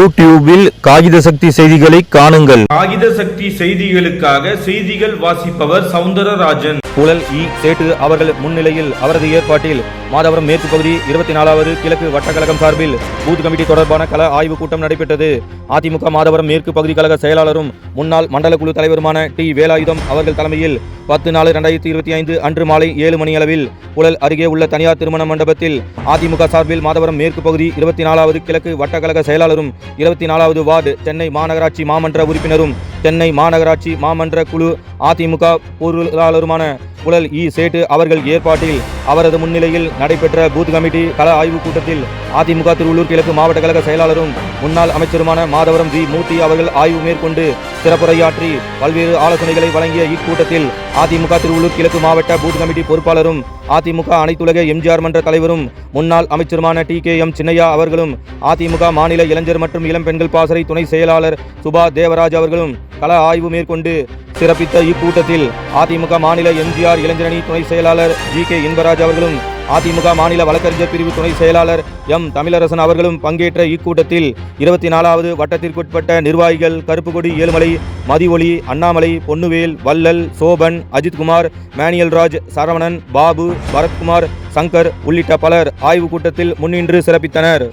யூடியூபில் காகித சக்தி செய்திகளை காணுங்கள். காகித சக்தி செய்திகளுக்காக செய்திகள் வாசிப்பவர் சவுந்தரராஜன். புழல் இ சேட்டு அவர்கள் முன்னிலையில் அவரது ஏற்பாட்டில் மாதவரம் மேற்கு பகுதி இருபத்தி நாலாவது கிழக்கு வட்டக்கழகம் சார்பில் பூத் கமிட்டி தொடர்பான கள ஆய்வுக் கூட்டம் நடைபெற்றது. அதிமுக மாதவரம் மேற்கு பகுதி கழக செயலாளரும் முன்னாள் மண்டல குழு தலைவருமான டி. வேலாயுதம் அவர்கள் தலைமையில் பத்து நாலு ரெண்டாயிரத்தி இருபத்தி ஐந்து அன்று மாலை ஏழு மணி அளவில் புழல் அருகே உள்ள தனியார் திருமண மண்டபத்தில் அதிமுக சார்பில் மாதவரம் மேற்கு பகுதி இருபத்தி நாலாவது கிழக்கு வட்டக்கழக செயலாளரும் இருபத்தி நாலாவது வார்டு சென்னை மாநகராட்சி மாமன்ற உறுப்பினரும் சென்னை மாநகராட்சி மாமன்ற குழு அதிமுக பொருளாளருமான புழல் இ சேட்டு அவர்கள் ஏற்பாட்டில் அவரது முன்னிலையில் நடைபெற்ற பூத் கமிட்டி கள ஆய்வுக் கூட்டத்தில் அதிமுக திருவள்ளூர் கிழக்கு மாவட்ட கழக செயலாளரும் முன்னாள் அமைச்சருமான மாதவரம் வி மூர்த்தி அவர்கள் ஆய்வு மேற்கொண்டு சிறப்புரையாற்றி பல்வேறு ஆலோசனைகளை வழங்கிய இக்கூட்டத்தில் அதிமுக திருவள்ளூர் கிழக்கு மாவட்ட பூத் கமிட்டி பொறுப்பாளரும் அதிமுக அனைத்துலக எம்ஜிஆர் மன்ற தலைவரும் முன்னாள் அமைச்சருமான டி கே எம் சின்னையா அவர்களும் அதிமுக மாநில இளைஞர் மற்றும் இளம் பெண்கள் பாசறை துணை செயலாளர் சுபா தேவராஜ் அவர்களும் கள ஆய்வு மேற்கொண்டு சிறப்பித்த இக்கூட்டத்தில் அதிமுக மாநில எம்ஜிஆர் இளைஞரணி துணை செயலாளர் ஜி கே இன்பராஜ் அவர்களும் அதிமுக மாநில வழக்கறிஞர் பிரிவு துணை செயலாளர் எம் தமிழரசன் அவர்களும் பங்கேற்ற இக்கூட்டத்தில் இருபத்தி நாலாவது வட்டத்திற்குட்பட்ட நிர்வாகிகள் கருப்புக்கொடி ஏழுமலை மதிஒளி அண்ணாமலை பொன்னுவேல் வல்லல் சோபன் அஜித்குமார் மேனியல் ராஜ் சரவணன் பாபு பரத்குமார் சங்கர் உள்ளிட்ட பலர் ஆய்வுக் கூட்டத்தில் முன்னின்று சிறப்பித்தனர்.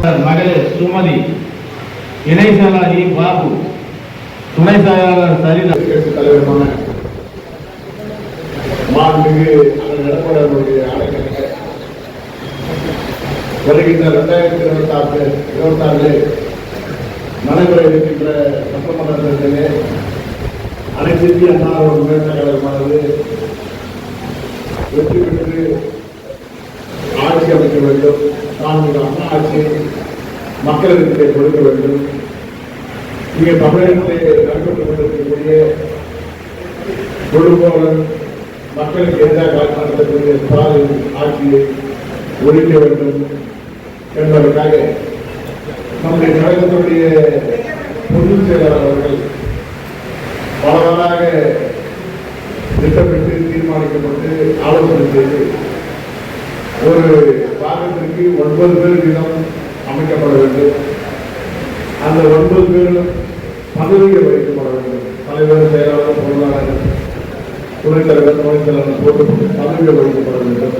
மகளிர் சுமதி இணை செயலாளர் பாபு துணை செயலாளர் சரிதா. தலைவருமான மாண்புமிகு அண்ணன் எடப்பாடியாருடைய ஆணைக்கிணங்க வருகின்ற இரண்டாயிரத்தி இருபத்தி ஆறு இருபத்தி ஆறிலே நடைபெற இருக்கின்ற சட்டமன்ற தேர்தலிலே அனைத்து இந்திய அண்ணா முன்னேற்ற கழகமானது வெற்றி பெற்று ஆட்சி அமைக்க வேண்டும். நான்கு அண்ணா ஆட்சியை மக்களுக்கு கொடுக்க வேண்டும். இங்கே தமிழகத்திலே நடைபெற்றுக் கொண்டிருக்கக்கூடிய குடும்பங்கள் மக்களுக்கு எதிராக நடத்தக்கூடிய ஸ்டாலின் ஆட்சியை ஒழிக்க வேண்டும் என்பதற்காக நம்முடைய கழகத்துடைய பொதுச் செயலாளர் அவர்கள் பலவாறாக திட்டமிட்டு தீர்மானிக்கப்பட்டு ஆலோசனை செய்து ஒரு பாகத்திற்கு ஒன்பது பேர் வீதம் அமைக்கப்பட வேண்டும். அந்த ஒன்பது பேரும் பதவியை வைக்கப்பட வேண்டும். தலைவர் செயலாளர் பொருளாளர் துணைத் தலைவர் துணைத் தலைவர் போட்டு பதவியை வைக்கப்பட வேண்டும்.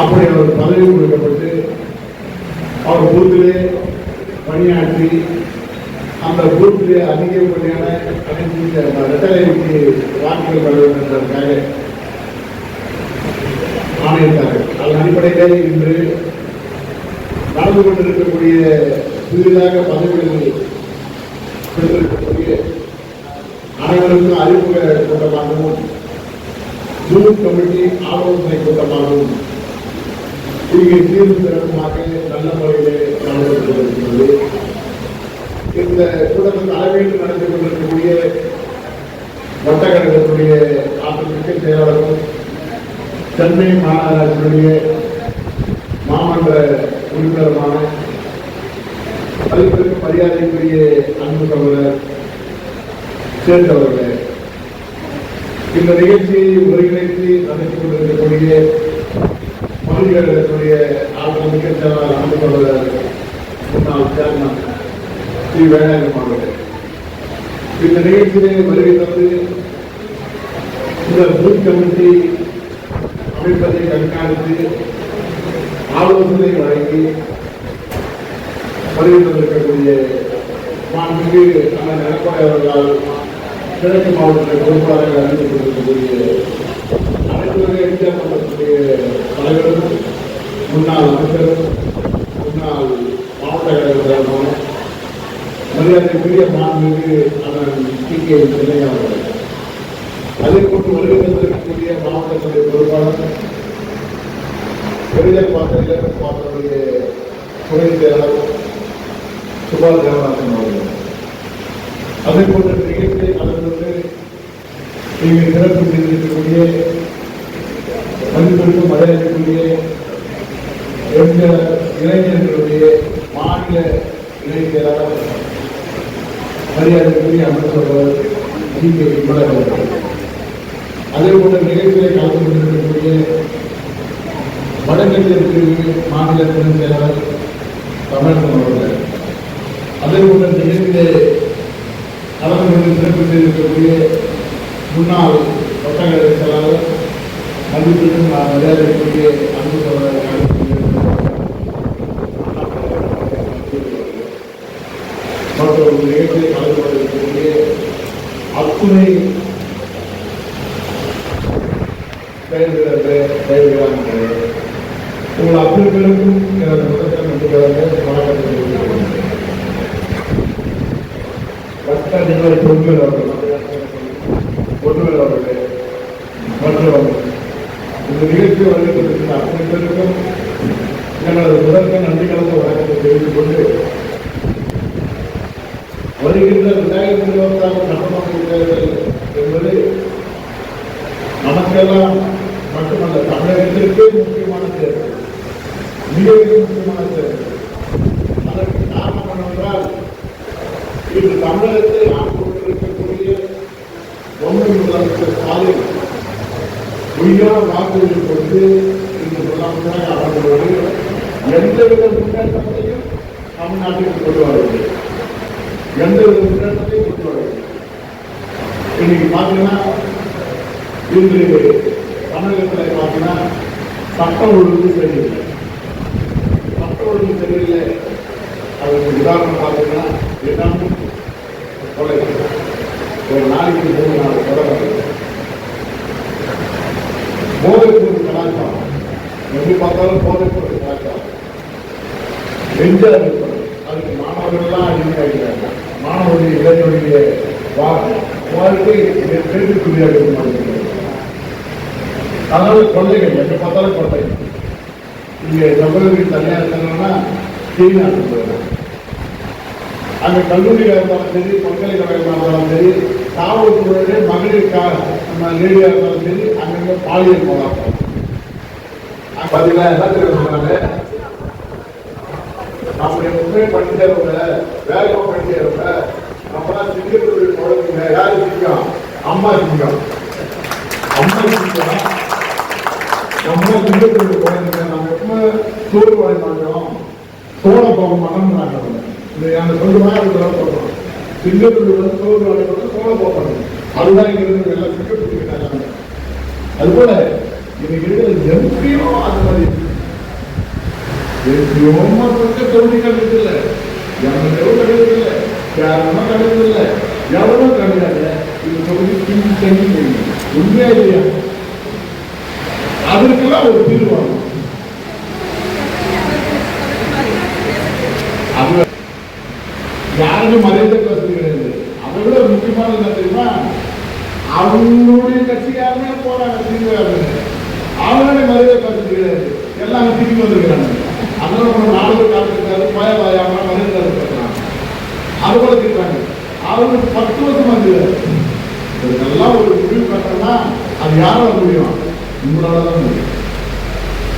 அப்படி அவர் பதவி கொடுக்கப்பட்டு அவர் பூத்திலே பணியாற்றி அந்த பூத்திலே அதிகப்படியான அனைத்து ரெட்டலைக்கு வாக்குகள் பெற வேண்டும் என்பதற்காக ஆணையிட்டார்கள் அதன் அடிப்படையிலே இன்று நடந்து கொண்டிருக்கக்கூடிய புதிதாக பதவிகளில் அனைவருக்கும் அறிமுக கூட்டமாகவும் ஜூன் கமிட்டி ஆலோசனை கூட்டமாகவும் இங்கே தீர்வு திறப்புமாக நல்ல முறையிலே நடந்து கொண்டிருக்கிறது இந்த கூட்டத்தின் தலைமையில் நடந்து கொண்டிருக்கக்கூடிய வட்டக்கழகத்துடைய ஆற்றலுக்கு செயலாளர்கள் சென்னை மாநகராட்சியுடைய மாமன்ற உறுப்பினருமான பல்வேறு மரியாதைக்குரிய அன்பு சகோதரர் சேர்ந்தவர்களே இந்த நிகழ்ச்சியை ஒருங்கிணைத்து நடத்தி கொண்டிருக்கக்கூடிய பகுதிகளுடைய ஆற்றல் மிக்க செயலாளர் அன்பு சகோதரர் முன்னாள் சேர்மன் ஸ்ரீ வேலாயுதம் அவர்கள். இந்த நிகழ்ச்சியிலே வருகை தந்து இந்த பூத் கமிட்டி அமைப்பதை கண்காணித்து ஆலோசனை வழங்கி வருகை மாண்புக்கு மாண்புமிகு அண்ணன் எடப்பாடி அவர்களால் கிழக்கு மாவட்ட பொறுப்பாளர்கள் அறிந்து கொண்டிருக்கக்கூடிய அனைத்து வகை எம்ஜிஆர் மன்றத்துடைய தலைவரும் முன்னாள் அமைச்சரும் முன்னாள் மாவட்ட கழக மரியாதைக்குரிய மாண்புக்கு அண்ணன் டி கே சென்னையா அவர்கள். அதை கொண்டு வருகை தந்திருக்கக்கூடிய மாவட்டத்துடைய பொறுப்பாளர் பெரிதல் பாத்திர இலக்கு பாத்திரனுடைய துணை செயலாளர் சுபாஷ் தேவராஜன் அவர்கள். அதை போன்ற நிகழ்ச்சியை கலந்து நீங்கள் சிறப்பு செய்திருக்கக்கூடிய மதிப்பிற்கு மரியாதைக்குரிய எந்த இளைஞர்களுடைய மாநில இணை செயலாளர் மரியாதைக்குரிய அமைச்சர்கள் ஜிகே விமலன் அதே போன்ற நிகழ்ச்சிகளை கலந்து கொண்டிருக்கக்கூடிய வடகிழக்கு மாநில துணை செயலாளர் தமிழகம் அவர்கள். அதே போன்ற நிகழ்ச்சியிலே கலந்து கொண்டு சிறப்பு செய்திருக்கக்கூடிய முன்னாள் வட்டக்கழக செயலாளர் மதிப்பிற்கும் நான் மரியாதைக்குரிய அன்பு சகோதரர் மற்றும் நிகழ்ச்சியை கலந்து கொண்டிருக்கக்கூடிய அத்துணை செயல்வீரர்கள் உங்கள் அத்தனை எனது முதற்க நன்றிகளை வணக்கத்தை தெரிவித்துக் கொள்கிறேன். வட்ட நிலை பொறுப்பில் அவர்கள் மற்றும் இந்த நிகழ்ச்சி வருகின்ற அத்தனை பேருக்கும் எனது முதற்க நன்றி கலந்த வணக்கத்தை தெரிவித்துக் கொண்டு வருகின்ற ரெண்டாயிரத்தி இருபத்தி ஆறு என்பது நமக்கெல்லாம் மட்டுமல்ல தமிழகத்திற்கே முக்கியமான தேர்தல் மிக மிக முக்கியமான தேர்தல் அதற்கு காரணம் என்னவென்றால் இன்று தமிழகத்தை ஆண்டு கொண்டிருக்கக்கூடிய ஒன்று முதலமைச்சர் ஸ்டாலின் பொய்யான வாக்குறுதி கொண்டு இன்று முதலமைச்சராக அமர்ந்தபோது எந்தவித முன்னேற்றத்தையும் தமிழ்நாட்டிற்கு கொண்டு வரவில்லை. எந்தவித முன்னேற்றத்தையும் கொண்டு வரவில்லை. இன்னைக்கு பார்த்தீங்கன்னா இன்று தமிழகத்தில் பார்த்தீங்கன்னா சட்டம் ஒழுங்கு சரியில்லை. சட்டம் ஒழுங்கு சரியில்லை. அதுக்கு உதாரணம் பார்த்தீங்கன்னா தினமும் கொலை. ஒரு நாளைக்கு மூணு நாள் கொலை போதைப்பொருள் பொருள் கலாச்சாரம். எப்படி பார்த்தாலும் போதைப்பொருள் கலாச்சாரம். நெஞ்ச அடிப்படை அதுக்கு மாணவர்கள்லாம் அடிமையாகிறாங்க மாணவர்களுடைய இளைஞருடைய வா- வாழ்க்கை கேள்விக்குறியாக இருக்க கதவு அதனால கொள்ளைகள் எங்க பார்த்தாலும் கொள்ளை இங்க தமிழகத்தில் தனியார் சொன்னா சீனா அங்கே அங்க கல்லூரியாக இருந்தாலும் சரி பல்கலைக்கழகமாக இருந்தாலும் சரி காவல்துறையிலே மகளிர் கா நம்ம லேடியாக இருந்தாலும் சரி அங்கங்க பாலியல் போராட்டம். பார்த்தீங்கன்னா என்ன தெரியும் சொன்னாங்க நம்ம எப்பவுமே படிச்சவங்க வேகமா படிச்சவங்க நம்மளாம் சிங்கப்பூர் குழந்தைங்க யாரு சிங்கம்? அம்மா சிங்கம். அம்மா சிங்கம். நம்ம சிங்கப்பூர் குழந்தைங்க நம்ம எப்பவுமே சோறு வாழ சோழ போக மாட்டோம் இல்லையா அந்த சொல்லுமா அது சொல்றோம் சிங்கப்பூர் வந்து சோறு வாழ மாட்டோம் சோழ போகணும் அதுதான் இங்க இருந்து எல்லாம் சிங்கப்பட்டு அதுபோல இன்னைக்கு இருக்கிற எம்பியும் மாதிரி இருக்கு. எம்பியும் மக்களுக்கு தொகுதிகள் இருக்குல்ல. எம்எல்ஏவும் கிடையதில்ல சேரமும் எவரும் கிடையாது. இது தொகுதி பின் தங்கி உண்மையா இல்லையா? அதற்கெல்லாம் ஒரு தீர்வு அது யாருக்கும் மரியாதை வசதி கிடையாது. அதை விட முக்கியமானது என்ன தெரியுமா? அவங்களுடைய கட்சிக்காரனே போறாங்க தீர்வு அவங்களுடைய மரியாதை வசதி கிடையாது. எல்லாம் திரும்பி வந்திருக்கிறாங்க. அதனால நம்ம நாலு காலத்துக்காரு பாய பாயாம மரியாதை இருக்கிறாங்க அது போல திட்டாங்க அவங்களுக்கு பத்து வருஷம் வந்து இதெல்லாம் ஒரு முடிவு கட்டணும்னா அது யாரும் முடியும்? உங்களால தான் முடியும்.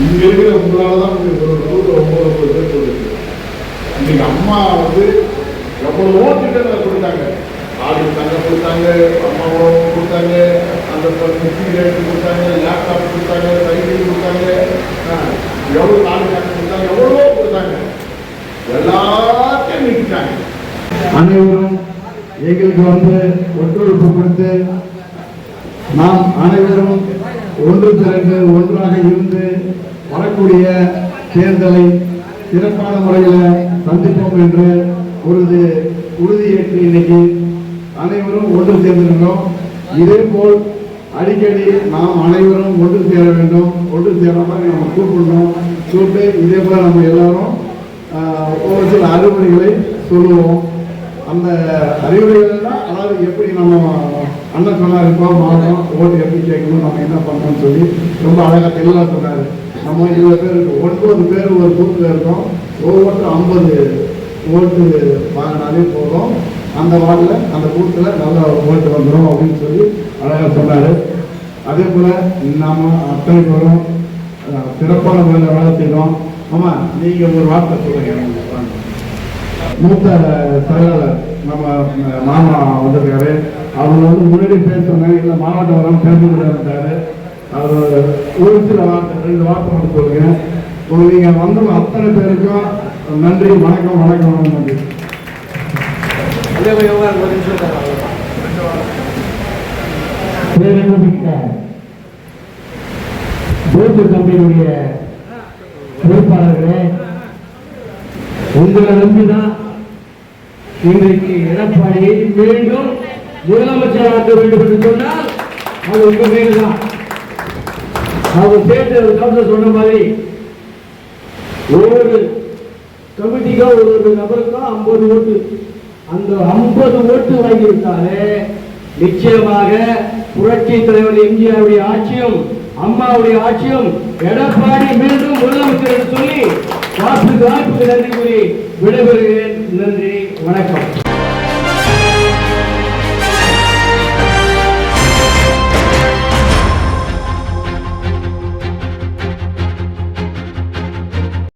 இங்க இருக்கிற உங்களால தான் முடியும். ஒரு நூறு பேர் சொல்லிருக்கு இன்னைக்கு அம்மா வந்து எவ்வளவோ திட்டங்களை கொடுத்தாங்க. ஆடு தங்க கொடுத்தாங்க அம்மாவும் கொடுத்தாங்க அந்த மிக்சி கொடுத்தாங்க லேப்டாப் கொடுத்தாங்க சைக்கிள் கொடுத்தாங்க. எவ்வளோ எவ்வளவு நாடு கொடுத்தாங்க எவ்வளவோ கொடுத்தாங்க. எல்லாத்தையும் நிறுத்திட்டாங்க அனைவரும் எங்களுக்கு வந்து ஒத்துழைப்பு கொடுத்து நாம் அனைவரும் ஒன்று திரண்டு ஒன்றாக இருந்து வரக்கூடிய தேர்தலை சிறப்பான முறையில் சந்திப்போம் என்று ஒரு உறுதியேற்று இன்னைக்கு அனைவரும் ஒன்று சேர்ந்திருக்கிறோம். இதே போல் அடிக்கடி நாம் அனைவரும் ஒன்று சேர வேண்டும். ஒன்று சேர மாதிரி நம்ம கூப்பிடணும். கூப்பிட்டு இதே போல் நம்ம எல்லாரும் ஒரு சில அறிவுரைகளை சொல்லுவோம். அந்த அறிவுரைகள்னா அதாவது எப்படி நம்ம அண்ணன் சொன்னார் இப்போ மாதம் ஓட்டு எப்படி கேட்கணும் நம்ம என்ன பண்ணணும்னு சொல்லி ரொம்ப அழகாக தெளிவாக சொன்னார். நம்ம இருபது பேர் இருக்கோம். ஒன்பது பேர் ஒரு பூத்தில் இருக்கோம். ஒவ்வொருத்தரும் ஐம்பது ஓட்டு வாங்கினாலே போதும். அந்த வார்டில் அந்த கூட்டத்தில் நல்ல ஓட்டு வந்துடும் அப்படின்னு சொல்லி அழகாக சொன்னார். அதே போல் நாம் அத்தனை பேரும் அஹ், சிறப்பான முறையில் வேலை செய்தோம். ஆமாம் நீங்கள் ஒரு வார்த்தை சொல்லுங்க மூத்த செயலாளர் நம்ம மாமா வந்திருக்காரு. அவர் வந்து முன்னாடி பேசணும் இல்லை மாவட்ட வரம் பேசக்கூடாது அவர் ஒரு சில வார்த்தை ரெண்டு வார்த்தை மட்டும் சொல்லுங்க. இப்போ நீங்க வந்த அத்தனை பேருக்கும் நன்றி வணக்கம் வணக்கம் வணக்கம் நன்றி. போட்டு கம்பெனியுடைய பொறுப்பாளர்களே உங்களை நம்பிதான் இன்றைக்கு எடப்பாடியை மீண்டும் முதலமைச்சராக்க வேண்டும் என்று சொன்னால் அது உங்க மீது தான் அவர் சேர்ந்து ஒரு கவுன்சிலர் சொன்ன மாதிரி ஒவ்வொரு கமிட்டிக்கோ ஒரு நபருக்கும் ஐம்பது ஓட்டு. அந்த ஐம்பது ஓட்டு வாங்கிவிட்டாலே நிச்சயமாக புரட்சி தலைவர் எம்ஜிஆருடைய ஆட்சியும் அம்மாவுடைய ஆட்சியும் எடப்பாடி மீண்டும் முதலமைச்சர் என்று சொல்லி வாக்கு வாய்ப்புக்கு நன்றி கூறி விடைபெறுகிறேன். நன்றி வணக்கம்.